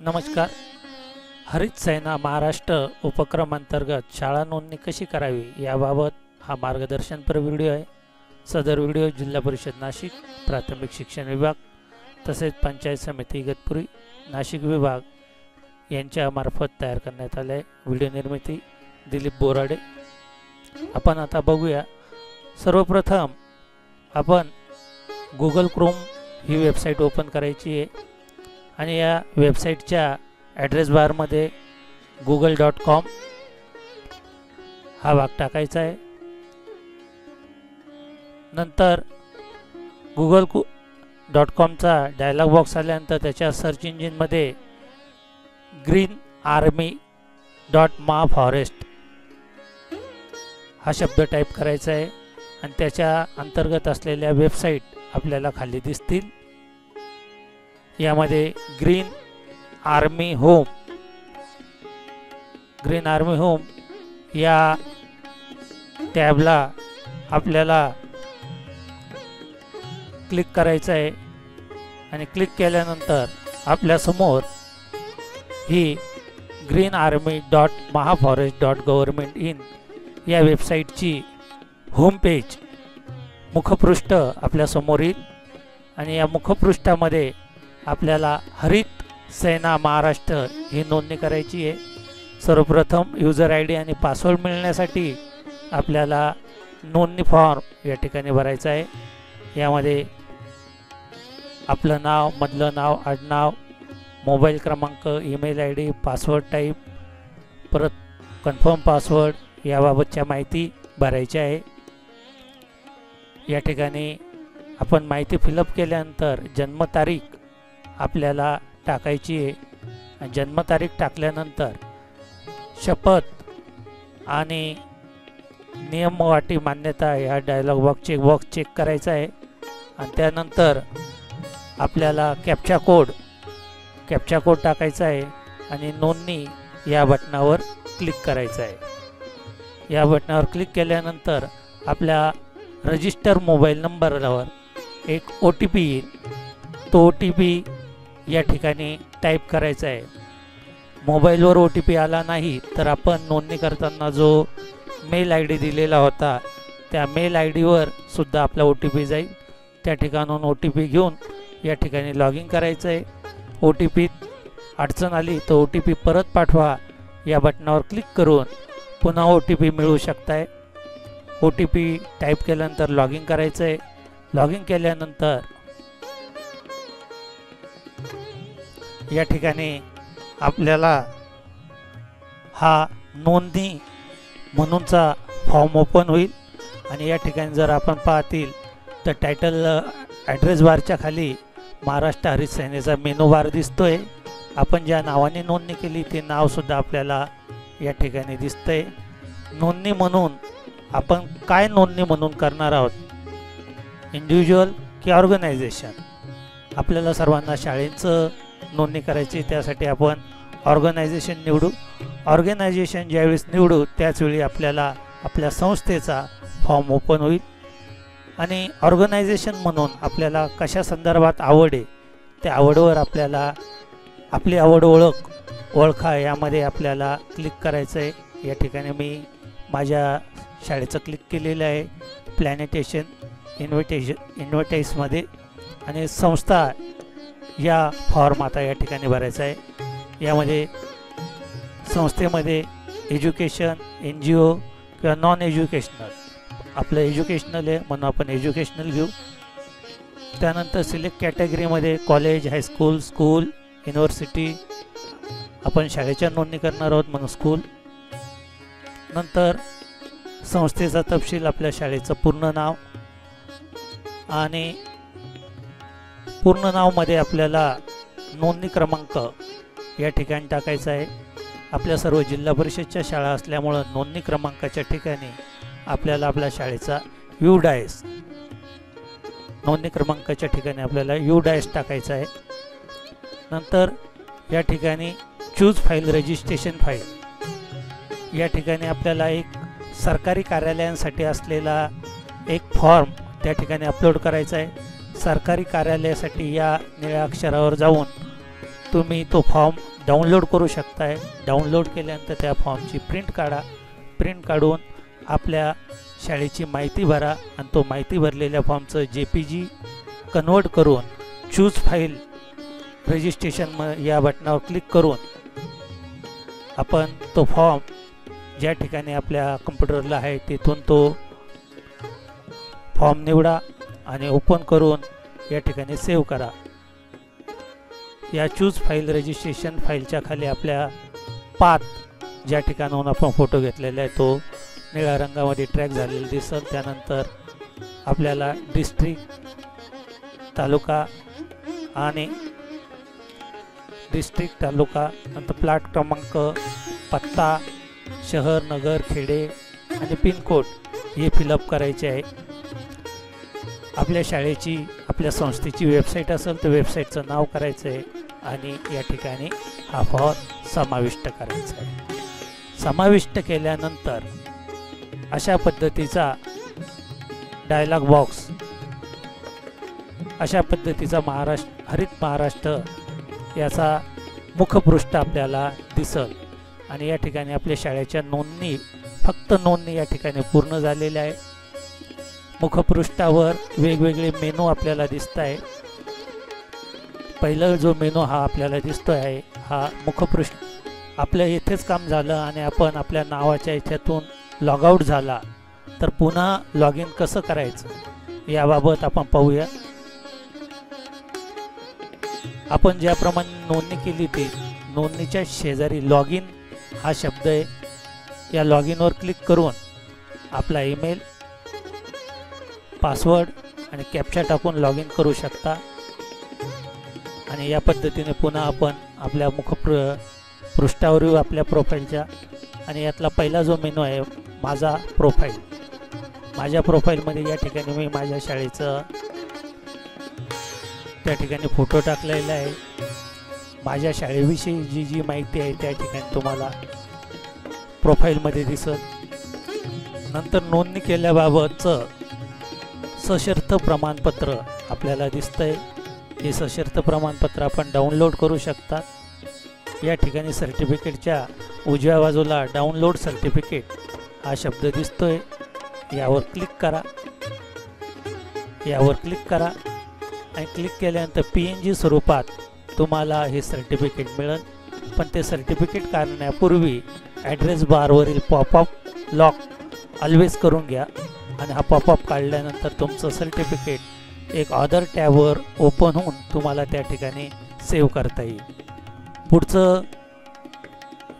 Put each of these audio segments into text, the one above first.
नमस्कार. हरित सेना महाराष्ट्र उपक्रमांतर्गत शाळा नोंदणी कशी करावी याबाबत हा मार्गदर्शनपर व्हिडिओ आहे. सदर व्हिडिओ जिल्हा परिषद नाशिक प्राथमिक शिक्षण विभाग तसेच पंचायत समिती इगतपुरी नाशिक विभाग यांच्यामार्फत तयार करण्यात आले आहे. व्हिडिओ निर्मिती दिलीप बोराडे. आपण आता बघूया. सर्वप्रथम आपण गुगल क्रोम ही वेबसाईट ओपन करायची आहे. आणि या वेबसाईटच्या ॲड्रेस बारमध्ये गुगल डॉट कॉम हा भाग टाकायचा आहे. नंतर गुगल कु डॉट कॉमचा डायलॉग बॉक्स आल्यानंतर त्याच्या सर्च इंजिनमध्ये ग्रीन आर्मी डॉट मा फॉरेस्ट हा शब्द टाईप करायचा आहे. आणि त्याच्या अंतर्गत असलेल्या वेबसाईट आपल्याला खाली दिसतील. यामध्ये green army home green army home या टॅबला आपल्याला क्लिक करायचं आहे. आणि क्लिक केल्यानंतर आपल्यासमोर ही ग्रीन आर्मी डॉट महाफॉरेस्ट डॉट गव्हर्मेंट इन या वेबसाईटची होम पेज मुखपृष्ठ आपल्यासमोर येईल. आणि या मुखपृष्ठामध्ये आपल्याला हरित सेना महाराष्ट्र ही नोंदणी करायची आहे. सर्वप्रथम युजर आय डी आणि पासवर्ड मिळण्यासाठी आपल्याला नोंदणी फॉर्म या ठिकाणी भरायचा आहे. यामध्ये आपलं नाव मधलं नाव आडनाव मोबाईल क्रमांक email I D password type परत कन्फर्म पासवर्ड याबाबतच्या माहिती भरायची आहे. या ठिकाणी आपण माहिती फिलअप केल्यानंतर जन्मतारीख आपल्याला टाकायची आहे. आणि जन्मतारीख टाकल्यानंतर शपथ आणि नियमवाटी मान्यता या dialog box check box check करायचा आहे. आणि त्यानंतर आपल्याला कॅप्चा कोड कॅप्चा कोड टाकायचा आहे आणि नोंदणी या बटनावर क्लिक करायचं आहे. या बटनावर क्लिक केल्यानंतर आपल्या रजिस्टर मोबाईल नंबरवर एक ओ टी पी येईल. तो ओ टी पी या ठिकाणी टाईप करायचं आहे. मोबाईलवर ओ टी पी आला नाही तर आपण नोंदणी करताना जो मेल आय डी दिलेला होता त्या मेल आय डीवर सुद्धा आपला ओ टी पी जाईल. त्या ठिकाणून ओ टी पी घेऊन या ठिकाणी लॉग इन करायचं आहे. ओ टी पीत अडचण आली तर ओ टी पी परत पाठवा. या बटनावर क्लिक करून पुन्हा ओ टी पी मिळू शकताय. ओ टी पी टाईप केल्यानंतर लॉग इन करायचं आहे. लॉग इन केल्यानंतर या ठिकाणी आपल्याला हा नोंदणी म्हणूनचा फॉर्म ओपन होईल. आणि या ठिकाणी जर आपण पाहतील तर टायटल ॲड्रेस बारच्या खाली महाराष्ट्र हरितसेनेचा मेनू बार दिसतो आहे आपण ज्या नावाने नोंदणी केली ते नावसुद्धा आपल्याला या ठिकाणी दिसतं आहे नोंदणी म्हणून आपण काय नोंदणी म्हणून करणार आहोत? इंडिव्हिज्युअल की ऑर्गनायझेशन आपल्याला सर्वांना शाळेचं नोंदणी करायची. त्यासाठी आपण ऑर्गनायझेशन निवडू. ऑर्गनायझेशन ज्यावेळेस निवडू त्याचवेळी आपल्याला आपल्या संस्थेचा फॉर्म ओपन होईल. आणि ऑर्गनायझेशन म्हणून आपल्याला कशा संदर्भात आवड आहे त्या आवडवर आपल्याला आपली आवड ओळख ओळखा यामध्ये आपल्याला क्लिक करायचं आहे या ठिकाणी मी माझ्या शाळेचं क्लिक केलेलं आहे. प्लॅनिटेशन इन्व्हिटेशन इन्व्हर्टाईजमध्ये आणि संस्था या फॉर्म आता या ठिकाणी भरायचा आहे. यामध्ये संस्थेमध्ये एज्युकेशन एन जी ओ किंवा नॉन एज्युकेशनल आपलं एज्युकेशनल आहे म्हणून आपण एज्युकेशनल घेऊ. त्यानंतर सिलेक्ट कॅटेगरीमध्ये कॉलेज हायस्कूल स्कूल युनिव्हर्सिटी आपण शाळेच्या नोंदणी करणार आहोत म्हणून स्कूल. नंतर संस्थेचा तपशील आपल्या शाळेचं पूर्ण नाव आणि पूर्ण नावमध्ये आपल्याला नोंदणी क्रमांक या ठिकाणी टाकायचा आहे. आपल्या सर्व जिल्हा परिषदच्या शाळा असल्यामुळं नोंदणी क्रमांकाच्या ठिकाणी आपल्याला आपल्या शाळेचा यू डायस नोंदणी क्रमांकाच्या ठिकाणी आपल्याला यू डायस टाकायचा आहे. नंतर या ठिकाणी चूज फाईल रजिस्ट्रेशन फाईल या ठिकाणी आपल्याला एक सरकारी कार्यालयांसाठी असलेला एक फॉर्म त्या ठिकाणी अपलोड करायचा आहे. सरकारी कार्यालयासाठी या निळ्या अक्षरावर जाऊन तुम्ही तो फॉर्म डाउनलोड करू शकताय. डाउनलोड केल्यानंतर त्या फॉर्मची प्रिंट काढा. प्रिंट काढून आपल्या शाळेची माहिती भरा आणि तो माहिती भरलेल्या फॉर्मचं जे पी जी कन्वर्ट करून चूज फाईल रजिस्ट्रेशन म या बटनावर क्लिक करून आपण तो फॉर्म ज्या ठिकाणी आपल्या कम्प्युटरला आहे तिथून तो फॉर्म निवडा. आणि ओपन करून या ठिकाणी सेव्ह करा. या चूज फाईल रजिस्ट्रेशन फाईलच्या खाली आपल्या पात ज्या ठिकाणाहून आपण फोटो घेतलेला आहे तो निळ्या रंगामध्ये ट्रॅक झालेला दिसल. त्यानंतर आपल्याला डिस्ट्रिक्ट तालुका आणि डिस्ट्रिक्ट तालुका नंतर प्लॉट क्रमांक पत्ता शहर नगर खेडे आणि पिनकोड हे फिलअप करायचे आहे. आपल्या शाळेची आपल्या संस्थेची वेबसाईट असेल तर वेबसाईटचं नाव करायचं आहे आणि या ठिकाणी हा फॉर्म समाविष्ट करायचा आहे. समाविष्ट केल्यानंतर अशा पद्धतीचा डायलॉग बॉक्स अशा पद्धतीचा महाराष्ट्र हरित महाराष्ट्र याचा मुखपृष्ठ आपल्याला दिसल. आणि या ठिकाणी आपल्या शाळेच्या नोंदणी फक्त नोंदणी या ठिकाणी पूर्ण झालेल्या आहे. मुखपृष्ठावर वेगवेगळे मेनू आपल्याला दिसत आहे पहिला जो मेनू हा आपल्याला दिसतो आहे हा मुखपृष्ठ. आपल्या येथेच काम झालं आणि आपण आपल्या नावाच्या याच्यातून लॉग आऊट झाला तर पुन्हा लॉग इन कसं करायचं? याबाबत आपण पाहूया. आपण ज्याप्रमाणे नोंदणी केली ती नोंदणीच्या शेजारी लॉग इन हा शब्द आहे. या लॉग इनवर क्लिक करून आपला ईमेल पासवर्ड आणि कॅप्चा टाकून लॉग इन करू शकता. आणि या पद्धतीने पुन्हा आपण आपल्या मुखप्र पृष्ठावर येऊ आपल्या प्रोफाईलच्या आणि यातला पहिला जो मेनू आहे माझा प्रोफाईल माझ्या प्रोफाईलमध्ये या ठिकाणी मी माझ्या शाळेचं त्या ठिकाणी फोटो टाकलेला आहे. माझ्या शाळेविषयी जी जी माहिती आहे त्या ठिकाणी तुम्हाला प्रोफाईलमध्ये दिसत. नंतर नोंदणी केल्याबाबतचं सशर्त प्रमाणपत्र आपल्याला दिसतंय. हे सशर्त प्रमाणपत्र आपण डाउनलोड करू शकता. या ठिकाणी सर्टिफिकेटच्या उजव्या बाजूला डाउनलोड सर्टिफिकेट हा शब्द दिसतोय. यावर क्लिक करा. यावर क्लिक करा. आणि क्लिक केल्यानंतर पी एन जी स्वरूपात तुम्हाला हे सर्टिफिकेट मिळेल. पण ते सर्टिफिकेट काढण्यापूर्वी ॲड्रेस बारवरील पॉपअप लॉक ऑलवेज करून घ्या. आणि हा काढल्यानंतर तुमचं सर्टिफिकेट एक ऑदर टॅबवर ओपन होऊन तुम्हाला त्या ठिकाणी सेव्ह करता येईल. पुढचं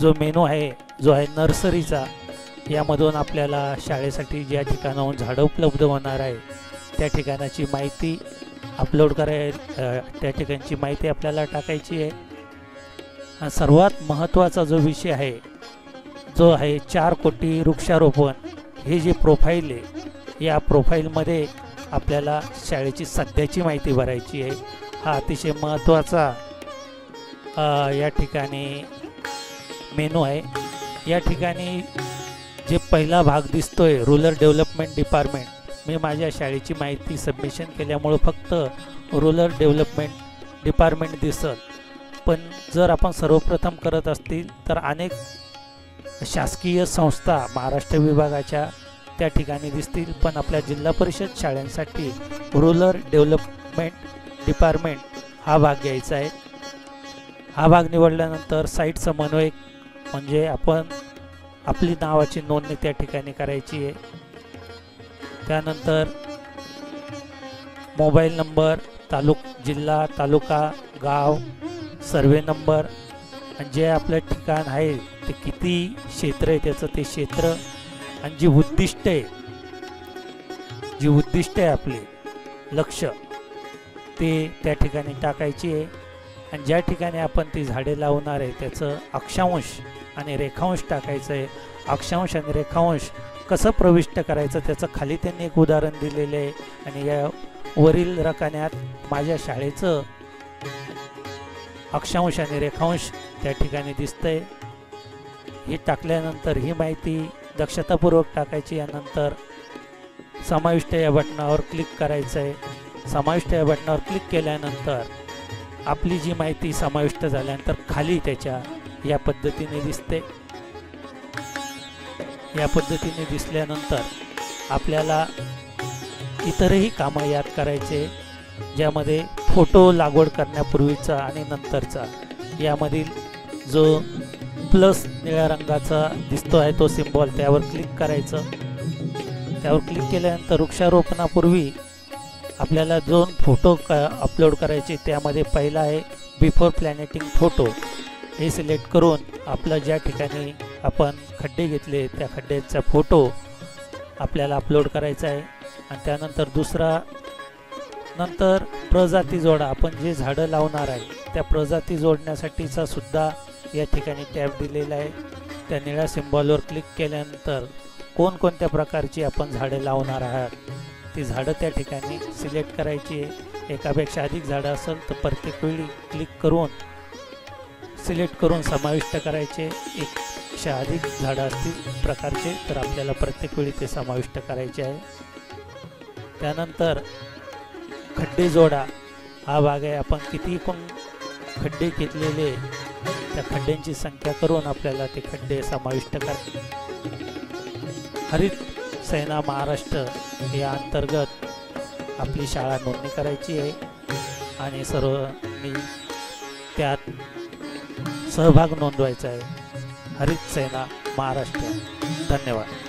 जो मेनू आहे जो आहे नर्सरीचा यामधून आपल्याला शाळेसाठी ज्या ठिकाणाहून झाडं उपलब्ध होणार आहे त्या ठिकाणाची माहिती अपलोड कराय त्या ठिकाणची माहिती आपल्याला टाकायची आहे. सर्वात महत्त्वाचा जो विषय आहे जो आहे चार कोटी वृक्षारोपण. हे जे प्रोफाईल आहे या प्रोफाईलमध्ये आपल्याला शाळेची सध्याची माहिती भरायची आहे. हा अतिशय महत्त्वाचा या ठिकाणी मेनू आहे. या ठिकाणी जे पहिला भाग दिसतो आहे रुरल डेव्हलपमेंट डिपार्टमेंट मी माझ्या शाळेची माहिती सबमिशन केल्यामुळं फक्त रुरल डेव्हलपमेंट डिपार्टमेंट दिसत पण जर आपण सर्वप्रथम करत असतील तर अनेक शासकीय संस्था महाराष्ट्र विभागाच्या त्या ठिकाणी दिसतील. पण आपल्या जिल्हा परिषद शाळांसाठी रुरल डेव्हलपमेंट डिपार्टमेंट हा भाग घ्यायचा आहे. हा भाग निवडल्यानंतर साईट समन्वयक म्हणजे आपण आपली नावाची नोंदणी त्या ठिकाणी करायची आहे. त्यानंतर मोबाईल नंबर तालुक जिल्हा तालुका गाव सर्वे नंबर जे आपलं ठिकाण आहे ते किती क्षेत्र आहे त्याचं ते क्षेत्र आणि जी उद्दिष्ट आहे जी उद्दिष्ट आहे आपले लक्ष ते त्या ठिकाणी टाकायची आहे. आणि ज्या ठिकाणी आपण ती झाडे लावणार आहे त्याचं अक्षांश आणि रेखांश टाकायचं आहे. अक्षांश आणि रेखांश कसं प्रविष्ट करायचं त्याचं खाली त्यांनी एक उदाहरण दिलेलं आहे. आणि या वरील रकान्यात माझ्या शाळेचं अक्षांश आणि रेखांश त्या ठिकाणी दिसतंय. हे टाकल्यानंतर ही माहिती दक्षतापूर्वक टाकायची यानंतर समाविष्ट या बटनावर क्लिक करायचं आहे समाविष्ट या बटनावर क्लिक केल्यानंतर आपली जी माहिती समाविष्ट झाल्यानंतर खाली त्याच्या या पद्धतीने दिसते. या पद्धतीने दिसल्यानंतर आपल्याला इतरही कामं याद करायचे ज्यामध्ये फोटो लागवड करण्यापूर्वीचा आणि नंतरचा यामधील जो प्लस निळ्या रंगाचा दिसतो आहे तो सिम्बॉल त्यावर क्लिक करायचं. त्यावर क्लिक केल्यानंतर वृक्षारोपणापूर्वी आपल्याला दोन फोटो क अपलोड करायचे. त्यामध्ये पहिला आहे बिफोर प्लॅनेटिंग फोटो हे सिलेक्ट करून आपलं ज्या ठिकाणी आपण खड्डे घेतले त्या खड्ड्यांचा फोटो आपल्याला अपलोड करायचा आहे. आणि त्यानंतर दुसरा नंतर प्रजाती जोडा. आपण जे झाडं लावणार आहे त्या प्रजाती जोडण्यासाठीचा सुद्धा या ठिकाणी टॅब दिलेला आहे. त्या निळ्या सिम्बॉलवर क्लिक केल्यानंतर कोणकोणत्या प्रकारची आपण झाडे लावणार आहात? ती झाडं त्या ठिकाणी सिलेक्ट करायची आहे. एकापेक्षा अधिक झाडं असेल तर प्रत्येक वेळी क्लिक करून सिलेक्ट करून समाविष्ट करायचे. एकशा अधिक झाडं असतील प्रकारचे तर आपल्याला प्रत्येक वेळी ते समाविष्ट करायचे आहे. त्यानंतर खड्डे जोडा. हा भाग आहे आपण किती पण खड्डे घेतलेले त्या खड्ड्यांची संख्या करून आपल्याला ते खड्डे समाविष्ट कर. हरित सेना महाराष्ट्र या अंतर्गत आपली शाळा नोंदणी करायची आहे. आणि सर्वांनी त्यात सहभाग नोंदवायचा आहे. हरित सेना महाराष्ट्र. धन्यवाद.